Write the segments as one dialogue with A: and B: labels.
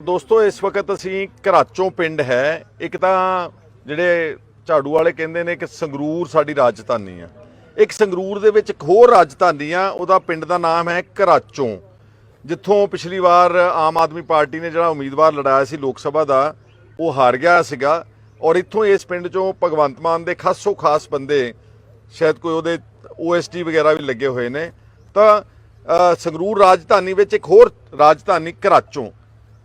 A: ਦੋਸਤੋ, ਇਸ ਵਕਤ ਅਸੀਂ ਘਰਾਚੋਂ ਪਿੰਡ ਹੈ। ਇੱਕ ਤਾਂ ਜਿਹੜੇ ਝਾੜੂ ਵਾਲੇ ਕਹਿੰਦੇ ਨੇ ਕਿ ਸੰਗਰੂਰ ਸਾਡੀ ਰਾਜਧਾਨੀ ਆ। ਇੱਕ ਸੰਗਰੂਰ ਦੇ ਵਿੱਚ ਇੱਕ ਹੋਰ ਰਾਜਧਾਨੀ ਆ, ਉਹਦਾ ਪਿੰਡ ਦਾ ਨਾਮ ਹੈ ਘਰਾਚੋਂ। ਜਿੱਥੋਂ ਪਿਛਲੀ ਵਾਰ ਆਮ ਆਦਮੀ ਪਾਰਟੀ ਨੇ ਜਿਹੜਾ ਉਮੀਦਵਾਰ ਲੜਾਇਆ ਸੀ ਲੋਕ ਸਭਾ ਦਾ, ਉਹ ਹਾਰ ਗਿਆ ਸੀਗਾ। ਔਰ ਇੱਥੋਂ ਇਸ ਪਿੰਡ ਚੋਂ ਭਗਵੰਤ ਮਾਨ ਦੇ ਖਾਸੋ ਖਾਸ ਬੰਦੇ, ਸ਼ਾਇਦ ਕੋਈ ਉਹਦੇ ਓਐਸਟੀ ਵਗੈਰਾ ਵੀ ਲੱਗੇ ਹੋਏ ਨੇ। ਤਾਂ ਸੰਗਰੂਰ ਰਾਜਧਾਨੀ ਵਿੱਚ ਇੱਕ ਹੋਰ ਰਾਜਧਾਨੀ ਘਰਾਚੋਂ।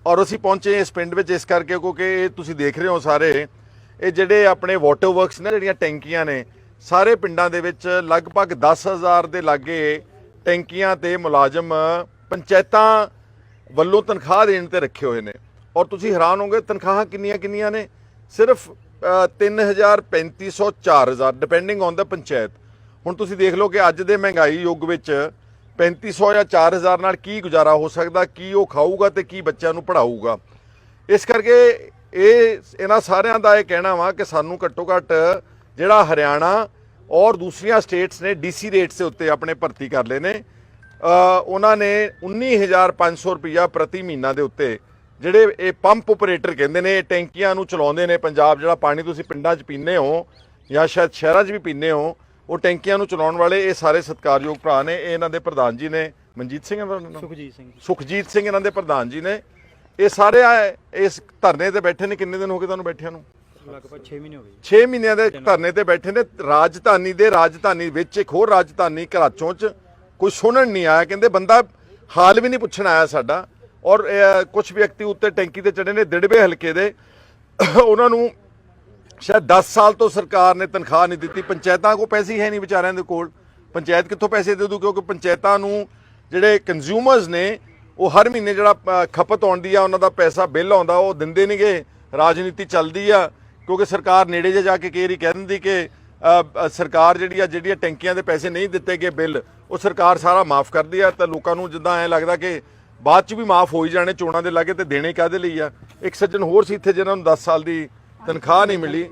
A: ਔਰ ਅਸੀਂ ਪਹੁੰਚੇ ਇਸ ਪਿੰਡ ਵਿੱਚ ਇਸ ਕਰਕੇ ਕਿਉਂਕਿ ਇਹ ਤੁਸੀਂ ਦੇਖ ਰਹੇ ਹੋ ਸਾਰੇ ਇਹ ਜਿਹੜੇ ਆਪਣੇ ਵਾਟਰ ਵਰਕਸ ਨੇ ਜਿਹੜੀਆਂ ਟੈਂਕੀਆਂ ਨੇ ਸਾਰੇ ਪਿੰਡਾਂ ਦੇ ਵਿੱਚ ਲਗਭਗ 10000 ਦੇ ਲਾਗੇ ਟੈਂਕੀਆਂ ਤੇ ਮੁਲਾਜ਼ਮ ਪੰਚਾਇਤਾਂ ਵੱਲੋਂ ਤਨਖਾਹ ਦੇਣ ਤੇ ਰੱਖੇ ਹੋਏ ਨੇ। ਔਰ ਤੁਸੀਂ ਹੈਰਾਨ ਹੋਗੇ ਤਨਖਾਹਾਂ ਕਿੰਨੀਆਂ ਕਿੰਨੀਆਂ ਨੇ? ਸਿਰਫ ਅ, 3000 3500 4000 ਡਿਪੈਂਡਿੰਗ ਔਨ ਦਾ ਪੰਚਾਇਤ। ਹੁਣ ਤੁਸੀਂ ਦੇਖ ਲਓ ਕਿ ਅੱਜ ਦੇ ਮਹਿੰਗਾਈ ਯੁੱਗ ਵਿੱਚ 3500 ਜਾਂ 4000 ਨਾਲ ਕੀ ਗੁਜ਼ਾਰਾ ਹੋ ਸਕਦਾ, ਕੀ ਉਹ ਖਾਊਗਾ ਤੇ ਕੀ ਬੱਚਿਆਂ ਨੂੰ ਪੜਾਊਗਾ ਇਸ ਕਰਕੇ ਇਹ, ਇਹਨਾਂ ਸਾਰਿਆਂ ਦਾ ਇਹ ਕਹਿਣਾ ਵਾ ਕਿ ਸਾਨੂੰ ਘੱਟੋ ਘੱਟ ਜਿਹੜਾ ਹਰਿਆਣਾ ਔਰ ਦੂਸਰੀਆਂ ਸਟੇਟਸ ਨੇ ਡੀਸੀ ਰੇਟਸ ਦੇ ਉੱਤੇ ਆਪਣੇ ਭਰਤੀ ਕਰ ਲਏ ਨੇ। ਉਹਨਾਂ ਨੇ 19500 ਰੁਪਇਆ ਪ੍ਰਤੀ ਮਹੀਨਾ ਦੇ ਉੱਤੇ, ਜਿਹੜੇ ਇਹ ਪੰਪ ਆਪਰੇਟਰ ਕਹਿੰਦੇ ਨੇ, ਇਹ ਟੈਂਕੀਆਂ ਨੂੰ ਚਲਾਉਂਦੇ ਨੇ। ਪੰਜਾਬ ਜਿਹੜਾ ਪਾਣੀ ਤੁਸੀਂ ਪਿੰਡਾਂ 'ਚ ਪੀਂਦੇ ਹੋ ਜਾਂ ਸ਼ਾਇਦ ਸ਼ਹਿਰਾਂ 'ਚ ਵੀ ਪੀਂਦੇ ਹੋ ਉਹ ਟੈਂਕੀਆਂ ਨੂੰ ਚਲਾਉਣ ਵਾਲੇ ਇਹ ਸਾਰੇ ਸਤਿਕਾਰਯੋਗ ਭਰਾ ਨੇ ਇਹ ਇਹਨਾਂ ਦੇ ਪ੍ਰਧਾਨ ਜੀ ਨੇ ਮਨਜੀਤ ਸਿੰਘ ਹੈ ਉਹਨਾਂ ਦਾ ਨਾਮ?
B: ਸੁਖਜੀਤ ਸਿੰਘ ਜੀ।
A: ਸੁਖਜੀਤ ਸਿੰਘ ਇਹਨਾਂ ਦੇ ਪ੍ਰਧਾਨ ਜੀ ਨੇ। ਇਹ ਸਾਰੇ ਆ- ਇਸ ਧਰਨੇ ਤੇ ਬੈਠੇ ਨੇ ਕਿੰਨੇ ਦਿਨ ਹੋ ਗਏ ਤੁਹਾਨੂੰ ਬੈਠਿਆਂ ਨੂੰ?
B: ਲਗਭਗ 6 ਮਹੀਨੇ ਹੋ ਗਏ
A: 6 ਮਹੀਨਿਆਂ ਦੇ ਧਰਨੇ ਤੇ ਬੈਠੇ ਨੇ ਰਾਜਧਾਨੀ ਦੇ ਰਾਜਧਾਨੀ ਵਿੱਚ ਇੱਕ ਹੋਰ ਰਾਜਧਾਨੀ ਘਰਾਚੋਂ ਚ ਕੋਈ ਸੁਣਨ ਨਹੀਂ ਆਇਆ ਕਹਿੰਦੇ ਬੰਦਾ ਹਾਲ ਵੀ ਨਹੀਂ ਪੁੱਛਣ ਆਇਆ ਸਾਡਾ। ਔਰ ਕੁਝ ਵਿਅਕਤੀ ਉੱਤੇ ਟੈਂਕੀ ਤੇ ਚੜੇ ਨੇ ਦਿੜਬੇ ਹਲਕੇ ਦੇ। ਉਹਨਾਂ ਨੂੰ ਸ਼ਾਇਦ 10 ਸਾਲ ਤੋਂ ਸਰਕਾਰ ਨੇ ਤਨਖਾਹ ਨਹੀਂ ਦਿੱਤੀ। ਪੰਚਾਇਤਾਂ ਕੋ ਪੈਸੇ ਹੀ ਹੈ ਨਹੀਂ ਵਿਚਾਰਿਆਂ ਦੇ ਕੋਲ। ਪੰਚਾਇਤ ਕਿੱਥੋਂ ਪੈਸੇ ਦੇ ਦੂ? ਕਿਉਂਕਿ ਪੰਚਾਇਤਾਂ ਨੂੰ ਜਿਹੜੇ ਕੰਜ਼ਿਊਮਰਸ ਨੇ, ਉਹ ਹਰ ਮਹੀਨੇ ਜਿਹੜਾ ਖਪਤ ਆਉਂਦੀ ਆ, ਉਹਨਾਂ ਦਾ ਪੈਸਾ ਬਿੱਲ ਆਉਂਦਾ, ਉਹ ਦਿੰਦੇ ਨਹੀਂਗੇ ਰਾਜਨੀਤੀ ਚੱਲਦੀ ਆ। ਕਿਉਂਕਿ ਸਰਕਾਰ ਨੇੜੇ ਜੇ ਜਾ ਕੇ ਕਈ ਕਹਿ ਦਿੰਦੀ ਕਿ ਸਰਕਾਰ ਜਿਹੜੀ ਆ, ਜਿਹੜੀਆਂ ਟੈਂਕੀਆਂ ਦੇ ਪੈਸੇ ਨਹੀਂ ਦਿੱਤੇ ਗਏ ਬਿੱਲ, ਉਹ ਸਰਕਾਰ ਸਾਰਾ ਮਾਫ ਕਰਦੀ ਆ। ਤਾਂ ਲੋਕਾਂ ਨੂੰ ਜਿੱਦਾਂ ਐ ਲੱਗਦਾ ਕਿ ਬਾਅਦ ਚ ਵੀ ਮਾਫ ਹੋ ਹੀ ਜਾਣੇ ਚੋਣਾਂ ਦੇ ਲਾਗੇ ਤੇ ਦੇਣੇ ਕਾਦੇ ਲਈ ਆ? ਇੱਕ ਸੱਜਣ ਹੋਰ ਸੀ ਇੱਥੇ ਜਿਹਨਾਂ ਨੂੰ 10 ਸਾਲ ਦੀ ਤਨਖਾਹ ਨਹੀਂ ਮਿਲੀ।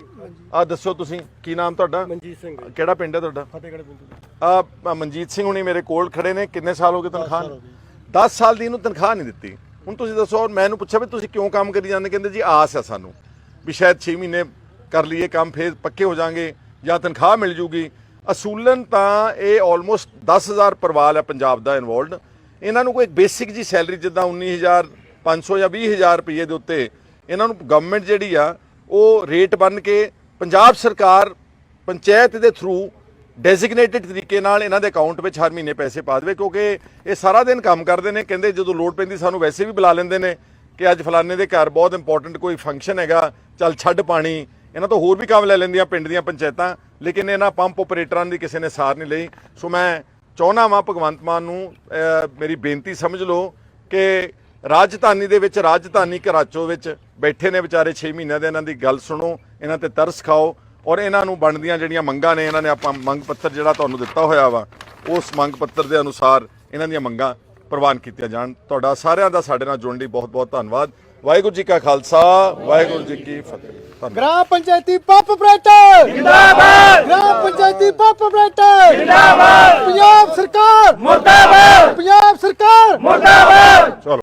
A: ਆ ਦੱਸੋ ਤੁਸੀਂ ਕੀ ਨਾਮ ਤੁਹਾਡਾ?
B: ਮਨਜੀਤ ਸਿੰਘ
A: ਕਿਹੜਾ ਪਿੰਡ ਹੈ ਤੁਹਾਡਾ?
B: ਫਤਿਹਗੜ੍ਹ ਬਿੰਦੂ
A: ਆ ਮਨਜੀਤ ਸਿੰਘ ਹੁਣੀ ਮੇਰੇ ਕੋਲ ਖੜੇ ਨੇ। ਕਿੰਨੇ ਸਾਲ ਹੋ ਗਏ ਤਨਖਾਹ 10 ਸਾਲ ਦੀ ਇਹਨੂੰ ਤਨਖਾਹ ਨਹੀਂ ਦਿੱਤੀ। ਹੁਣ ਤੁਸੀਂ ਦੱਸੋ ਔਰ ਮੈਂ ਇਹਨੂੰ ਪੁੱਛਿਆ ਵੀ ਤੁਸੀਂ ਕਿਉਂ ਕੰਮ ਕਰੀ ਜਾਂਦੇ? ਕਹਿੰਦੇ ਜੀ ਆਸ ਹੈ ਸਾਨੂੰ ਵੀ ਸ਼ਾਇਦ 6 ਮਹੀਨੇ ਕਰ ਲਈਏ ਕੰਮ ਫੇਰ ਪੱਕੇ ਹੋ ਜਾਾਂਗੇ ਜਾਂ ਤਨਖਾਹ ਮਿਲ ਜੂਗੀ। ਅਸੂਲਨ ਤਾਂ ਇਹ ਆਲਮੋਸਟ 10000 ਪਰਿਵਾਰ ਹੈ ਪੰਜਾਬ ਦਾ ਇਨਵੋਲਡ ਇਹਨਾਂ ਨੂੰ ਕੋਈ ਬੇਸਿਕ ਜੀ ਸੈਲਰੀ ਜਿੱਦਾਂ 19500 ਜਾਂ 20000 ਰੁਪਏ ਦੇ ਉੱਤੇ ਇਹਨਾਂ ਨੂੰ ਗਵਰਨਮੈਂਟ ਜਿਹੜੀ ਆ ਉਹ ਰੇਟ ਬਣ ਕੇ ਪੰਜਾਬ ਸਰਕਾਰ ਪੰਚਾਇਤ ਦੇ ਥਰੂ ਡੈਜ਼ਿਗਨੇਟਿਡ ਤਰੀਕੇ ਨਾਲ ਇਹਨਾਂ ਦੇ ਅਕਾਊਂਟ ਵਿੱਚ ਹਰ ਮਹੀਨੇ ਪੈਸੇ ਪਾ ਦੇਵੇ, ਕਿਉਂਕਿ ਇਹ ਸਾਰਾ ਦਿਨ ਕੰਮ ਕਰਦੇ ਨੇ। ਕਹਿੰਦੇ ਜਦੋਂ ਲੋਡ ਪੈਂਦੀ ਸਾਨੂੰ ਵੈਸੇ ਵੀ ਬੁਲਾ ਲੈਂਦੇ ਨੇ ਕਿ ਅੱਜ ਫਲਾਣੇ ਦੇ ਘਰ ਬਹੁਤ ਇੰਪੋਰਟੈਂਟ ਕੋਈ ਫੰਕਸ਼ਨ ਹੈਗਾ, ਚੱਲ ਛੱਡ ਪਾਣੀ। ਇਹਨਾਂ ਤੋਂ ਹੋਰ ਵੀ ਕੰਮ ਲੈ ਲੈਂਦੀਆਂ ਪਿੰਡ ਦੀਆਂ ਪੰਚਾਇਤਾਂ, ਲੇਕਿਨ ਇਹਨਾਂ ਪੰਪ ਆਪਰੇਟਰਾਂ ਦੀ ਕਿਸੇ ਨੇ ਸਾਰ ਨਹੀਂ ਲਈ। ਸੋ ਮੈਂ ਚਾਹੁੰਦਾ ਵਾਂ ਭਗਵੰਤ ਮਾਨ ਨੂੰ ਮੇਰੀ ਬੇਨਤੀ ਸਮਝ ਲਓ ਕਿ ਰਾਜਧਾਨੀ ਦੇ ਵਿੱਚ ਰਾਜਧਾਨੀ ਘਰਾਚੋ ਵਿੱਚ ਬੈਠੇ ਨੇ ਵਿਚਾਰੇ 6 ਮਹੀਨਿਆਂ ਦੇ ਇਹਨਾਂ ਦੀ ਗੱਲ ਸੁਣੋ ਇਹਨਾਂ ਤੇ ਤਰਸ ਖਾਓ ਔਰ ਇਹਨਾਂ ਨੂੰ ਬਣਦੀਆਂ ਜਿਹੜੀਆਂ ਮੰਗਾਂ ਨੇ ਇਹਨਾਂ ਨੇ ਆਪਾਂ ਮੰਗ ਪੱਤਰ ਜਿਹੜਾ ਤੁਹਾਨੂੰ ਦਿੱਤਾ ਹੋਇਆ ਵਾ ਉਸ ਮੰਗ ਪੱਤਰ ਦੇ ਅਨੁਸਾਰ ਇਹਨਾਂ ਦੀਆਂ ਮੰਗਾਂ ਪ੍ਰਵਾਨ ਕੀਤੀਆਂ ਜਾਣ। ਤੁਹਾਡਾ ਸਾਰਿਆਂ ਦਾ ਸਾਡੇ ਨਾਲ ਜੁੜਨ ਲਈ ਬਹੁਤ ਬਹੁਤ ਧੰਨਵਾਦ। ਵਾਹਿਗੁਰੂ ਜੀ ਕਾ ਖਾਲਸਾ ਵਾਹਿਗੁਰੂ ਜੀ ਕੀ ਫਤਿਹ।
C: ਗ੍ਰਾਮ ਪੰਚਾਇਤੀ ਪੰਪ ਆਪਰੇਟਰ ਜਿੰਦਾਬਾਦ! ਗ੍ਰਾਮ ਪੰਚਾਇਤੀ ਪੰਪ ਆਪਰੇਟਰ ਜਿੰਦਾਬਾਦ! ਪੰਜਾਬ ਸਰਕਾਰ! ਮੁਰਦਾਬਾਦ! ਪੰਜਾਬ ਸਰਕਾਰ!
A: ਚਲੋ।